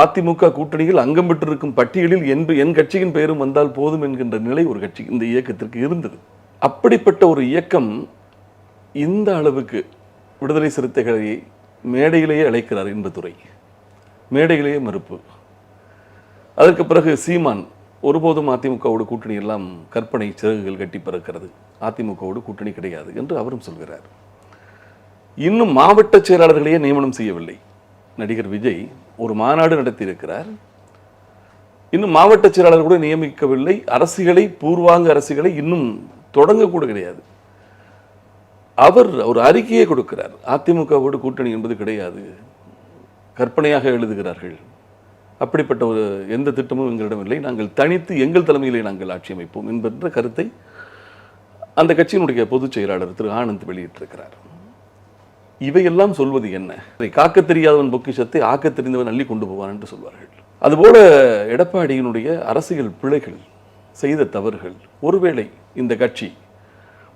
அதிமுக கூட்டணியில் அங்கம் பெற்றிருக்கும் பட்டியலில் என்பு என் கட்சியின் பெயரும் வந்தால் போதும் என்கின்ற நிலை ஒரு கட்சி இந்த இயக்கத்திற்கு இருந்தது. அப்படிப்பட்ட ஒரு இயக்கம் இந்த அளவுக்கு விடுதலை சிறுத்தைகளை மேடையிலேயே அழைக்கிறார் இன்பத்துறை மேடையிலேயே மறுப்பு. அதற்கு பிறகு சீமான் ஒருபோதும் அதிமுகவோடு கூட்டணி எல்லாம் கற்பனை சிறகுகள் கட்டி பறக்கிறது. அதிமுகவோடு கூட்டணி கிடையாது என்று அவரும் சொல்கிறார். இன்னும் மாவட்ட செயலாளர்களையே நியமனம் செய்யவில்லை. நடிகர் விஜய் ஒரு மாநாடு நடத்தியிருக்கிறார். இன்னும் மாவட்ட செயலாளர் கூட நியமிக்கவில்லை. அரசுகளை பூர்வாங்க அரசுகளை இன்னும் தொடங்க கூட கிடையாது. அவர் ஒரு அறிக்கையை கொடுக்கிறார். அதிமுகவோடு கூட்டணி என்பது கிடையாது. கற்பனையாக எழுதுகிறார்கள். அப்படிப்பட்ட ஒரு எந்த திட்டமும் எங்களிடம் இல்லை. நாங்கள் தனித்து எங்கள் தலைமையிலே நாங்கள் ஆட்சி அமைப்போம் என்கின்ற கருத்தை அந்த கட்சியினுடைய பொதுச் செயலாளர் திரு ஆனந்த் வெளியிட்டிருக்கிறார். இவையெல்லாம் சொல்வது என்ன? காக்க தெரியாதவன் பொக்கிஷத்தை ஆக்க தெரிந்தவன் அள்ளி கொண்டு போவான் என்று சொல்வார்கள். அதுபோல எடப்பாடியினுடைய அரசியல் பிழைகள் செய்த தவறுகள் ஒருவேளை இந்த கட்சி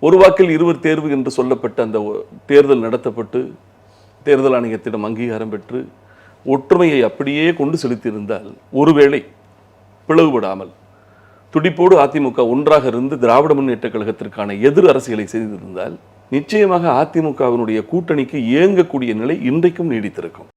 ஒரு வாக்கில் இருவர் தேர்வு என்று சொல்லப்பட்ட அந்த தேர்தல் நடத்தப்பட்டு தேர்தல் ஆணையத்திடம் அங்கீகாரம் பெற்று ஒற்றுமையை அப்படியே கொண்டு செலுத்தியிருந்தால் ஒருவேளை பிளவுபடாமல் துடிப்போடு அதிமுக ஒன்றாக இருந்து திராவிட முன்னேற்ற கழகத்திற்கான எதிர் அரசியலை செய்திருந்தால் நிச்சயமாக அதிமுகவினுடைய கூட்டணிக்கு இயங்கக்கூடிய நிலை இன்றைக்கும் நீடித்திருக்கும்.